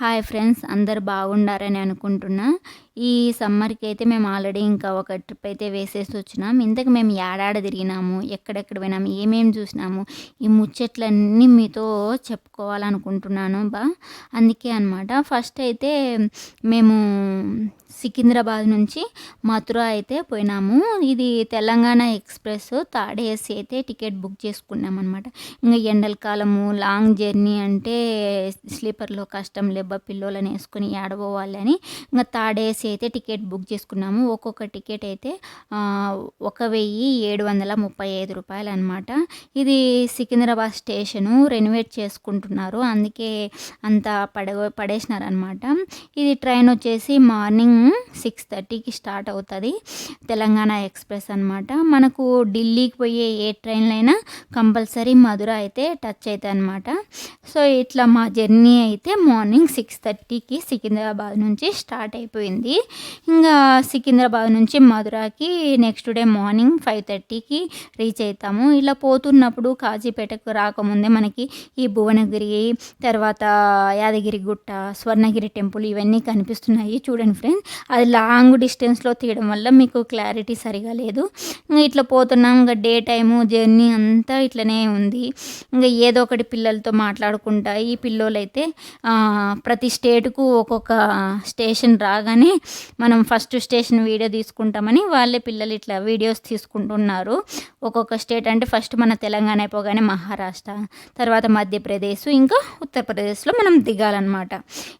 Hi friends అందరు బాగుండారని అనుకుంటున్నా. ఈ సమ్మర్కి అయితే మేము ఆల్రెడీ ఇంకా ఒక ట్రిప్ అయితే వేసేసి వచ్చినాం. ఇంతకు మేము ఏడాడ తిరిగినాము ఎక్కడెక్కడ పోయినాము ఏమేమి చూసినాము ఈ ముచ్చట్లన్నీ మీతో చెప్పుకోవాలనుకుంటున్నాను బా. అందుకే అనమాట ఫస్ట్ అయితే మేము సికింద్రాబాద్ నుంచి మథుర అయితే పోయినాము. ఇది తెలంగాణ ఎక్స్ప్రెస్ థర్డ్ ఏసీ అయితే టికెట్ బుక్ చేసుకున్నాం అనమాట ఇంకా ఎండల కాలము లాంగ్ జర్నీ అంటే స్లీపర్లో కష్టం లేబ్బా పిల్లోలని వేసుకొని ఏడబోవాలి అని. ఇంకా థర్డ్ ఏసీ అయితే టికెట్ బుక్ చేసుకున్నాము. ఒక్కొక్క టికెట్ అయితే ఒక వెయ్యి ఏడు వందల ముప్పై ఐదు రూపాయలు అనమాట ఇది సికింద్రాబాద్ స్టేషను రెనోవేట్ చేసుకుంటున్నారు. అందుకే అంత పడ పడేసినారనమాట ఇది ట్రైన్ వచ్చేసి మార్నింగ్ సిక్స్ థర్టీకి స్టార్ట్ అవుతుంది. తెలంగాణ ఎక్స్ప్రెస్ అనమాట మనకు ఢిల్లీకి పోయే ఏ ట్రైన్లైనా కంపల్సరీ మధుర అయితే టచ్ అవుతాయి అనమాట సో ఇట్లా మా జర్నీ అయితే మార్నింగ్ సిక్స్ థర్టీకి సికింద్రాబాద్ నుంచి స్టార్ట్ అయిపోయింది. ఇంకా సికింద్రాబాద్ నుంచి మధురాకి నెక్స్ట్ డే మార్నింగ్ ఫైవ్ థర్టీకి రీచ్ అవుతాము ఇలా పోతున్నప్పుడు కాజీపేటకు రాకముందే మనకి ఈ భువనగిరి తర్వాత యాదగిరి గుట్ట స్వర్ణగిరి టెంపుల్ ఇవన్నీ కనిపిస్తున్నాయి. చూడండి ఫ్రెండ్స్ అది లాంగ్ డిస్టెన్స్లో తీయడం వల్ల మీకు క్లారిటీ సరిగా లేదు. ఇంకా ఇట్లా పోతున్నాం ఇంకా డే టైము జర్నీ అంతా ఇట్లనే ఉంది. ఇంకా ఏదో ఒకటి పిల్లలతో మాట్లాడుకుంటా ఈ పిల్లోలైతే ప్రతి స్టేట్కు ఒక్కొక్క స్టేషన్ రాగానే మనం ఫస్ట్ స్టేషన్ వీడియో తీసుకుంటామని వాళ్ళే పిల్లలు ఇట్లా వీడియోస్ తీసుకుంటున్నారు. ఒక్కొక్క స్టేట్ అంటే ఫస్ట్ మన తెలంగాణ అయిపోగానే మహారాష్ట్ర తర్వాత మధ్యప్రదేశ్ ఇంకా ఉత్తరప్రదేశ్లో మనం దిగాలన్నమాట.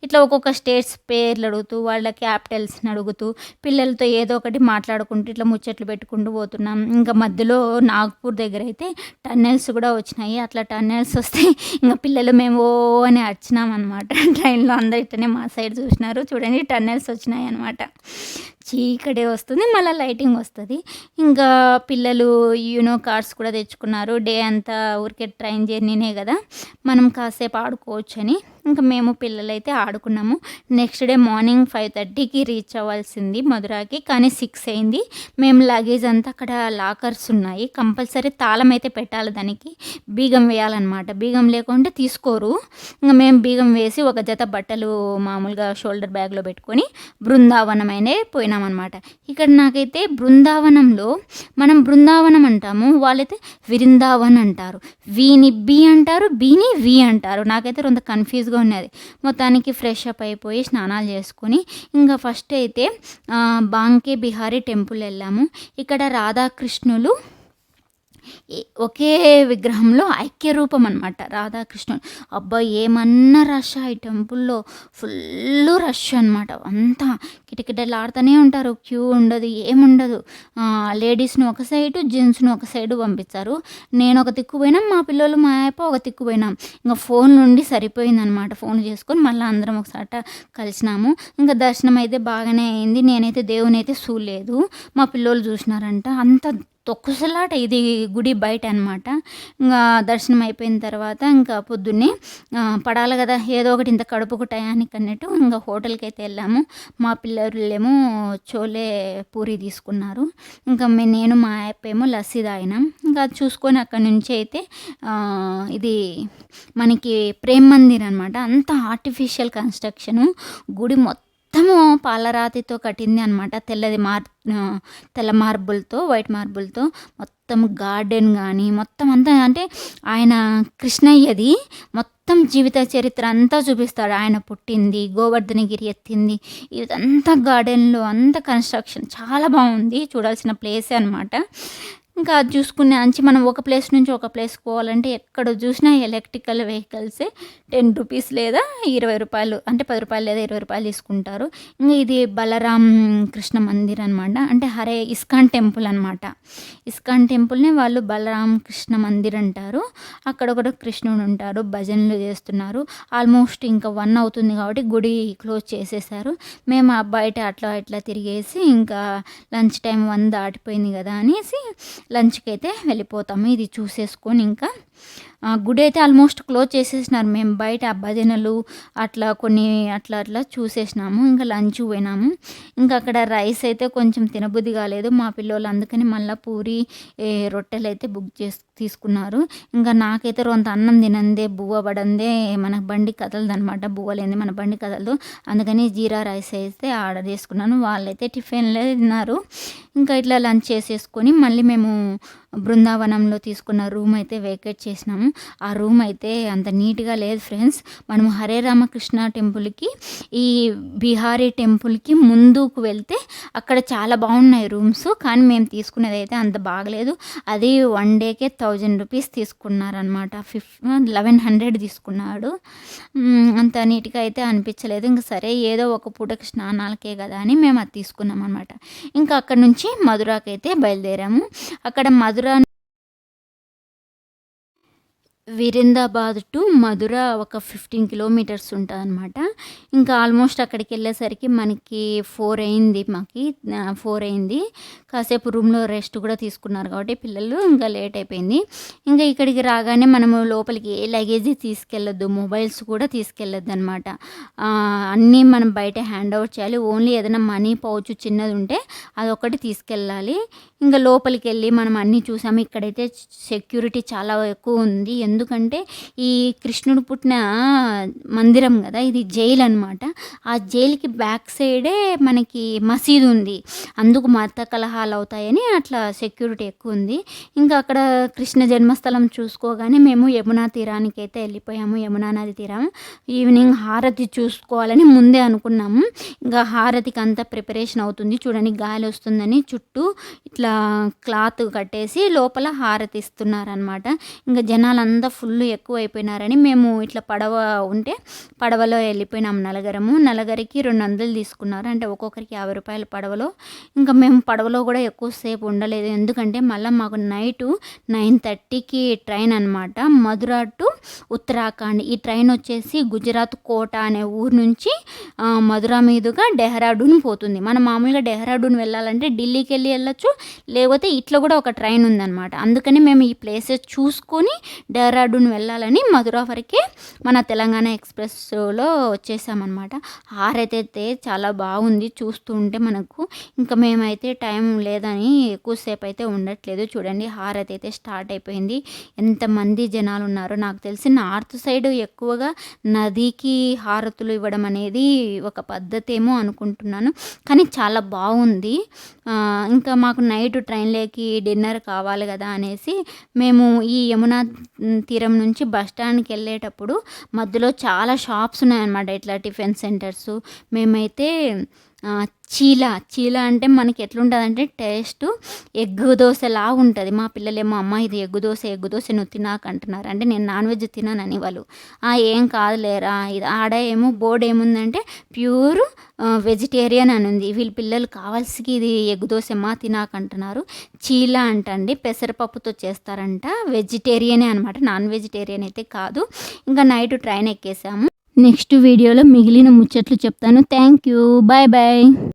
ఇట్లా ఒక్కొక్క స్టేట్స్ పేర్లు అడుగుతూ వాళ్ళ క్యాపిటల్స్ని అడుగుతూ పిల్లలతో ఏదో ఒకటి మాట్లాడుకుంటూ ఇట్లా ముచ్చట్లు పెట్టుకుంటూ పోతున్నాం. ఇంకా మధ్యలో నాగ్పూర్ దగ్గర అయితే టన్నెల్స్ కూడా వచ్చినాయి. అట్లా టన్నెల్స్ వస్తే ఇంకా పిల్లలు మేము ఓ అని వచ్చినాం అనమాట ట్రైన్లో అందరు ఇట్లనే మా సైడ్ చూసినారు. చూడండి టన్నెల్స్ వచ్చినాయి అనమాట. చీకటే వస్తుంది మళ్ళీ లైటింగ్ వస్తుంది. ఇంకా పిల్లలు యూనో కార్డ్స్ కూడా తెచ్చుకున్నారు. డే అంతా ఊరికే ట్రైన్ జర్నీనే కదా. మనం కాసేపు ఆడుకోవచ్చు అని ఇంకా మేము పిల్లలైతే ఆడుకున్నాము. నెక్స్ట్ డే మార్నింగ్ ఫైవ్ థర్టీకి రీచ్ అవ్వాల్సింది మధురాకి కానీ సిక్స్ అయింది. మేము లగేజ్ అంతా అక్కడ లాకర్స్ ఉన్నాయి. కంపల్సరీ తాళం అయితే పెట్టాలి దానికి. బీగం వేయాలన్నమాట. బీగం లేకుంటే తీసుకోరు. ఇంకా మేము బీగం వేసి ఒక జత బట్టలు మామూలుగా షోల్డర్ బ్యాగ్లో పెట్టుకొని బృందావనమైనే అనమాట ఇక్కడ నాకైతే బృందావనంలో మనం బృందావనం అంటాము వాళ్ళైతే విరిందావన్ అంటారు. వీని బి అంటారు బీని వి అంటారు. నాకైతే కొంత కన్ఫ్యూజ్గా ఉన్నది మొత్తానికి ఫ్రెష్ అప్ అయిపోయి స్నానాలు చేసుకొని ఇంకా ఫస్ట్ అయితే బాంకే బిహారీ టెంపుల్ వెళ్ళాము. ఇక్కడ రాధాకృష్ణులు ఒకే విగ్రహంలో ఐక్య రూపం అనమాట రాధాకృష్ణుడు. అబ్బా ఏమన్నా రష్ ఈ టెంపుల్లో. ఫుల్ రష్ అనమాట అంతా కిటకిటలాడుతూనే ఉంటారు. క్యూ ఉండదు ఏముండదు. లేడీస్ని ఒక సైడు జెంట్స్ను ఒక సైడు పంపించారు నేను ఒక తిక్కు పోయినాం మా పిల్లలు మా అయ్యప్ప ఒక తిక్కు పోయినాం. ఇంకా ఫోన్ నుండి సరిపోయిందనమాట ఫోన్ చేసుకొని మళ్ళీ అందరం ఒకసారి కలిసినాము. ఇంకా దర్శనం అయితే బాగానే అయింది. నేనైతే దేవుని అయితే చూడలేదు మా పిల్లలు చూసినారంట. అంత తొక్కుసలాట ఇది గుడి బయట అనమాట ఇంకా దర్శనం అయిపోయిన తర్వాత ఇంకా పొద్దున్నే పడాలి కదా ఏదో ఒకటి ఇంత కడుపుకు టయానికి అన్నట్టు ఇంకా హోటల్కి అయితే వెళ్ళాము. మా పిల్లలేమో చోలే పూరి తీసుకున్నారు. ఇంకా నేను మా యాప్ ఏమో లస్సీ తాగినాం. ఇంకా చూసుకొని అక్కడ నుంచి అయితే ఇది మనకి ప్రేమ్ మందిర్ అనమాట అంత ఆర్టిఫిషియల్ కన్స్ట్రక్షను గుడి మొత్తం మొత్తము పాలరాతితో కట్టింది అనమాట తెల్లది మార్ తెల్ల మార్బుల్తో వైట్ మార్బుల్తో మొత్తం గార్డెన్ కానీ మొత్తం అంతా అంటే ఆయన కృష్ణయ్యది. మొత్తం జీవిత చరిత్ర అంతా చూపిస్తాడు. ఆయన పుట్టింది గోవర్ధనగిరి ఎత్తింది. ఇదంతా గార్డెన్లో అంత కన్స్ట్రక్షన్ చాలా బాగుంది. చూడాల్సిన ప్లేసే అనమాట ఇంకా అది చూసుకునే అంచి మనం ఒక ప్లేస్ నుంచి ఒక ప్లేస్ పోవాలంటే ఎక్కడ చూసినా ఎలక్ట్రికల్ వెహికల్సే టెన్ రూపీస్ లేదా ఇరవై రూపాయలు అంటే పది రూపాయలు లేదా ఇరవై రూపాయలు తీసుకుంటారు. ఇంకా ఇది బలరాం కృష్ణ మందిర్ అనమాట అంటే హరే ఇస్కాన్ టెంపుల్ అనమాట ఇస్కాన్ టెంపుల్నే వాళ్ళు బలరాం కృష్ణ మందిర్ అంటారు. అక్కడ కూడా కృష్ణుడు ఉంటారు భజనలు చేస్తున్నారు. ఆల్మోస్ట్ ఇంకా వన్ అవుతుంది కాబట్టి గుడి క్లోజ్ చేసేసారు. మేము బయట అట్లా ఇట్లా తిరిగేసి ఇంకా లంచ్ టైం వన్ దాటిపోయింది కదా అనేసి లంచ్కి అయితే వెళ్ళిపోతాము. ఇది చూసేసుకొని ఇంకా గుడి అయితే ఆల్మోస్ట్ క్లోజ్ చేసేసినారు మేము. బయట ఆ భజనలు అట్లా కొన్ని అట్లా అట్లా చూసేసినాము. ఇంకా లంచ్ పోయినాము. ఇంకా అక్కడ రైస్ అయితే కొంచెం తినబుద్ధి కాలేదు. మా పిల్లోళ్ళు అందుకని మళ్ళీ పూరి రొట్టెలు అయితే బుక్ చేసు తీసుకున్నారు. ఇంకా నాకైతే రొంత అన్నం తినందే బువ్వ పడందే మన బండి కదలదు అనమాట బువ్వ మన బండి కదలదు. అందుకని జీరా రైస్ అయితే ఆర్డర్ చేసుకున్నాను. వాళ్ళైతే టిఫిన్లే తిన్నారు. ఇంకా ఇట్లా లంచ్ చేసేసుకొని మళ్ళీ మేము బృందావనంలో తీసుకున్న రూమ్ అయితే వేకేట్ చేసినాము. ఆ రూమ్ అయితే అంత నీట్గా లేదు ఫ్రెండ్స్ మనం హరే రామకృష్ణ టెంపుల్కి ఈ బీహారీ టెంపుల్కి ముందుకు వెళ్తే అక్కడ చాలా బాగున్నాయి రూమ్స్. కానీ మేము తీసుకునేది అయితే అంత బాగలేదు. అది వన్ డేకే థౌజండ్ రూపీస్ తీసుకున్నారనమాట ఫిఫ్ లెవెన్ హండ్రెడ్ తీసుకున్నాడు. అంత నీట్గా అయితే అనిపించలేదు. ఇంకా సరే ఏదో ఒక పూటకి స్నానాలకే కదా అని మేము అది తీసుకున్నాం అనమాట ఇంకా అక్కడ నుంచి మధురాకైతే బయలుదేరాము. అక్కడ మధుర Adran విరిందాబాద్ టు మధుర ఒక ఫిఫ్టీన్ కిలోమీటర్స్ ఉంటుంది అనమాట ఇంకా ఆల్మోస్ట్ అక్కడికి వెళ్ళేసరికి మనకి ఫోర్ అయింది మాకి ఫోర్ అయింది. కాసేపు రూమ్లో రెస్ట్ కూడా తీసుకున్నారు కాబట్టి పిల్లలు ఇంకా లేట్ అయిపోయింది. ఇంకా ఇక్కడికి రాగానే మనము లోపలికి ఏ లగేజ్ తీసుకెళ్ళొద్దు మొబైల్స్ కూడా తీసుకెళ్ళొద్దు అనమాట అన్నీ మనం బయట హ్యాండ్ అవుట్ చేయాలి. ఓన్లీ ఏదైనా మనీ పౌచ్ చిన్నది ఉంటే అదొకటి తీసుకెళ్ళాలి. ఇంకా లోపలికి వెళ్ళి మనం అన్నీ చూసాము. ఇక్కడైతే సెక్యూరిటీ చాలా ఎక్కువ ఉంది. ఎందుకంటే ఈ కృష్ణుడు పుట్టిన మందిరం కదా ఇది జైలు అనమాట ఆ జైలుకి బ్యాక్ సైడే మనకి మసీదు ఉంది. అందుకు మత కలహాలు అవుతాయని అట్లా సెక్యూరిటీ ఎక్కువ ఉంది. ఇంకా అక్కడ కృష్ణ జన్మస్థలం చూసుకోగానే మేము యమునా తీరానికి అయితే వెళ్ళిపోయాము యమునా నది తీరం ఈవినింగ్ హారతి చూసుకోవాలని ముందే అనుకున్నాము. ఇంకా హారతికి అంతా ప్రిపరేషన్ అవుతుంది. చూడండి గాలి వస్తుందని చుట్టూ ఇట్లా క్లాత్ కట్టేసి లోపల హారతి ఇస్తున్నారనమాట ఇంకా జనాలంతా ఫుల్ ఎక్కువ అయిపోయినారని మేము ఇట్లా పడవ ఉంటే పడవలో వెళ్ళిపోయినాం నలగరము. నలగరికి రెండు వందలు తీసుకున్నారు. అంటే ఒక్కొక్కరికి యాభై రూపాయలు పడవలో. ఇంకా మేము పడవలో కూడా ఎక్కువసేపు ఉండలేదు. ఎందుకంటే మళ్ళీ మాకు నైటు నైన్ థర్టీకి ట్రైన్ అనమాట మధుర టు ఉత్తరాఖండ్. ఈ ట్రైన్ వచ్చేసి గుజరాత్ కోట అనే ఊరు నుంచి మధుర మీదుగా డెహ్రాడూన్ పోతుంది. మనం మామూలుగా డెహ్రాడూన్ వెళ్ళాలంటే ఢిల్లీకి వెళ్ళి వెళ్ళొచ్చు లేకపోతే ఇట్లా కూడా ఒక ట్రైన్ ఉందన్నమాట. అందుకని మేము ఈ ప్లేసెస్ చూసుకొని డెహ్రాడూన్ వెళ్ళాలని మధుర వరకే మన తెలంగాణ ఎక్స్ప్రెస్లో వచ్చేసామన్నమాట. ఆరైతే చాలా బాగుంది చూస్తూ ఉంటే మనకు. ఇంకా మేమైతే టైం లేదని ఎక్కువసేపు అయితే ఉండట్లేదు. చూడండి హారతి అయితే స్టార్ట్ అయిపోయింది. ఎంతమంది జనాలు ఉన్నారో నాకు తెలిసి నార్త్ సైడ్ ఎక్కువగా నదికి హారతులు ఇవ్వడం అనేది ఒక పద్ధతి ఏమో అనుకుంటున్నాను. కానీ చాలా బాగుంది. ఇంకా మాకు నైట్ ట్రైన్లోకి డిన్నర్ కావాలి కదా అనేసి మేము ఈ యమునా తీరం నుంచి బస్ స్టాండ్కి వెళ్ళేటప్పుడు మధ్యలో చాలా షాప్స్ ఉన్నాయన్నమాట. ఇట్లా టిఫిన్ సెంటర్స్. మేమైతే చీల. చీల అంటే మనకి ఎట్లుంటుంది అంటే టేస్ట్ ఎగ్గు దోశ లాగా ఉంటుంది. మా పిల్లలేమో అమ్మ ఇది ఎగ్గు దోశ ఎగ్గు దోశ నువ్వు తినాక అంటున్నారు. అంటే నేను నాన్ వెజ్ తినానని వాళ్ళు. ఏం కాదులేరా ఇది ఆడ ఏమో బోర్డు ఏముందంటే ప్యూర్ వెజిటేరియన్ అని ఉంది. వీళ్ళ పిల్లలు కావాల్సి ఇది ఎగ్గు దోశ మా తినాక అంటున్నారు. చీల అంటండి. పెసరపప్పుతో చేస్తారంట. వెజిటేరియనే అనమాట. నాన్ వెజిటేరియన్ అయితే కాదు. ఇంకా నైట్ ట్రైన్ ఎక్కేసాము. నెక్స్ట్ వీడియోలో మిగిలిన ముచ్చట్లు చెప్తాను. Thank you. Bye bye.